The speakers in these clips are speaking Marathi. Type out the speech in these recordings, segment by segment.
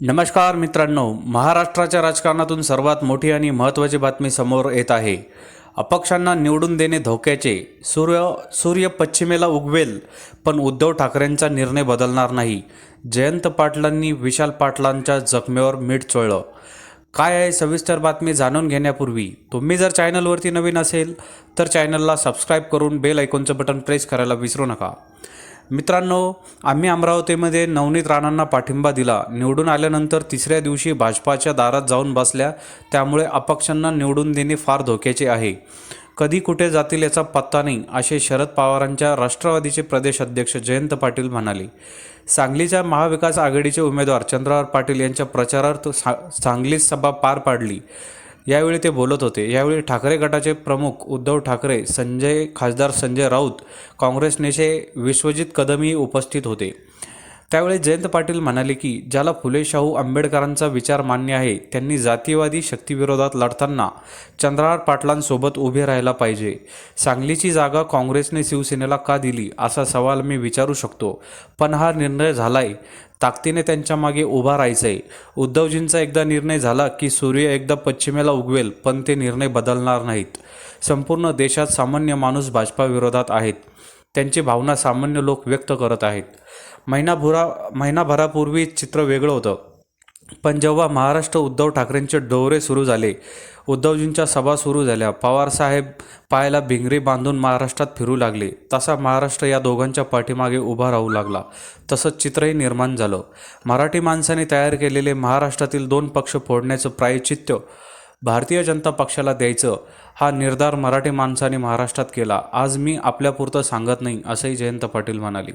नमस्कार मित्रांनो महाराष्ट्राच्या राजकारणातून सर्वात मोठी आणि महत्त्वाची बातमी समोर येत आहे. अपक्षांना निवडून देणे धोक्याचे सूर्य सूर्य पश्चिमेला उगवेल पण उद्धव ठाकरेंचा निर्णय बदलणार नाही. जयंत पाटलांनी विशाल पाटलांच्या जखमेवर मीठ चोळलं. काय आहे सविस्तर बातमी जाणून घेण्यापूर्वी तुम्ही जर चॅनलवरती नवीन असेल तर चॅनलला सबस्क्राईब करून बेल ऐकूनचं बटन प्रेस करायला विसरू नका. मित्रांनो आम्ही अमरावतीमध्ये नवनीत राणांना पाठिंबा दिला. निवडून आल्यानंतर तिसऱ्या दिवशी भाजपाच्या दारात जाऊन बसल्या. त्यामुळे अपक्षांना निवडून देणे फार धोक्याचे आहे. कधी कुठे जातील याचा पत्ता नाही असे शरद पवारांच्या राष्ट्रवादीचे प्रदेश अध्यक्ष जयंत पाटील म्हणाले. सांगलीच्या महाविकास आघाडीचे उमेदवार चंद्रहार पाटील यांच्या प्रचारार्थ सा सांगलीत सभा पार पाडली. यावेळी ते बोलत होते. यावेळी ठाकरे गटाचे प्रमुख उद्धव ठाकरे संजय खासदार संजय राऊत काँग्रेस नेते विश्वजित कदमही उपस्थित होते. त्यावेळी जयंत पाटील म्हणाले की ज्याला फुले शाहू आंबेडकरांचा विचार मान्य आहे त्यांनी जातीवादी शक्तीविरोधात लढताना चंद्रहार पाटलांसोबत उभे राहायला पाहिजे. सांगलीची जागा काँग्रेसने शिवसेनेला का दिली असा सवाल मी विचारू शकतो पण हा निर्णय झालाय. ताकदीने त्यांच्या मागे उभा राहायचंय. उद्धवजींचा एकदा निर्णय झाला की सूर्य एकदा पश्चिमेला उगवेल पण ते निर्णय बदलणार नाहीत. संपूर्ण देशात सामान्य माणूस भाजपाविरोधात आहेत. त्यांची भावना सामान्य लोक व्यक्त करत आहेत. महिनाभुरा महिनाभरापूर्वी चित्र वेगळं होतं. पण जेव्हा महाराष्ट्र उद्धव ठाकरेंचे दौरे सुरू झाले उद्धवजींच्या सभा सुरू झाल्या पवारसाहेब पायाला भिंगरी बांधून महाराष्ट्रात फिरू लागले तसा महाराष्ट्र या दोघांच्या पाठीमागे उभा राहू लागला. तसंच चित्रही निर्माण झालं. मराठी माणसाने तयार केलेले महाराष्ट्रातील दोन पक्ष फोडण्याचं प्रायचित्य भारतीय जनता पक्षाला द्यायचं हा निर्धार मराठी माणसाने महाराष्ट्रात केला. आज मी आपल्यापुरतं सांगत नाही असंही जयंत पाटील म्हणाले.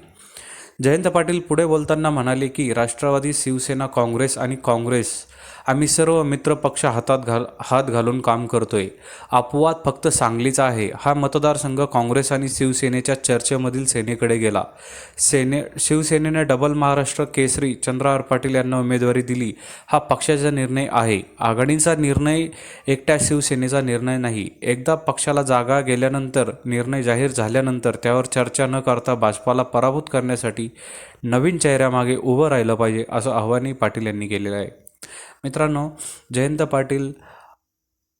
जयंत पाटील पुढे बोलताना म्हणाले की राष्ट्रवादी शिवसेना काँग्रेस आणि काँग्रेस आम्ही सर्व मित्र पक्ष हातात घाल हात घालून काम करतोय. अपवाद फक्त सांगलीचा आहे. हा मतदारसंघ काँग्रेस आणि शिवसेनेच्या चर्चेमधील सेनेकडे गेला. सेने शिवसेनेने डबल महाराष्ट्र केसरी चंद्रहार पाटील यांना उमेदवारी दिली. हा पक्षाचा निर्णय आहे. आघाडीचा निर्णय एकट्या शिवसेनेचा निर्णय नाही. एकदा पक्षाला जागा गेल्यानंतर निर्णय जाहीर झाल्यानंतर त्यावर चर्चा न करता भाजपाला पराभूत करण्यासाठी करण्यासाठी नवीन चेहऱ्यामागे उभं राहिलं पाहिजे असं आव्हानही पाटील यांनी केलेलं आहे. मित्रांनो जयंत पाटील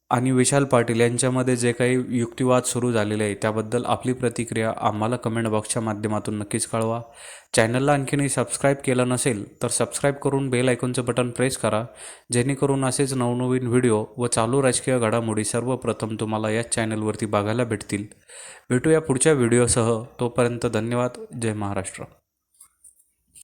आणि विशाल पाटील यांच्यामध्ये जे काही युक्तिवाद सुरू झालेले आहे त्याबद्दल आपली प्रतिक्रिया आम्हाला कमेंट बॉक्सच्या माध्यमातून नक्कीच कळवा. चॅनलला आणखीनही सबस्क्राईब केलं नसेल तर सबस्क्राईब करून बेल आयकॉनचं बटन प्रेस करा. जेणेकरून असेच नवनवीन व्हिडिओ व चालू राजकीय घडामोडी सर्वप्रथम तुम्हाला याच चॅनलवरती बघायला भेटतील. भेटूया पुढच्या व्हिडिओसह तोपर्यंत धन्यवाद. जय महाराष्ट्र.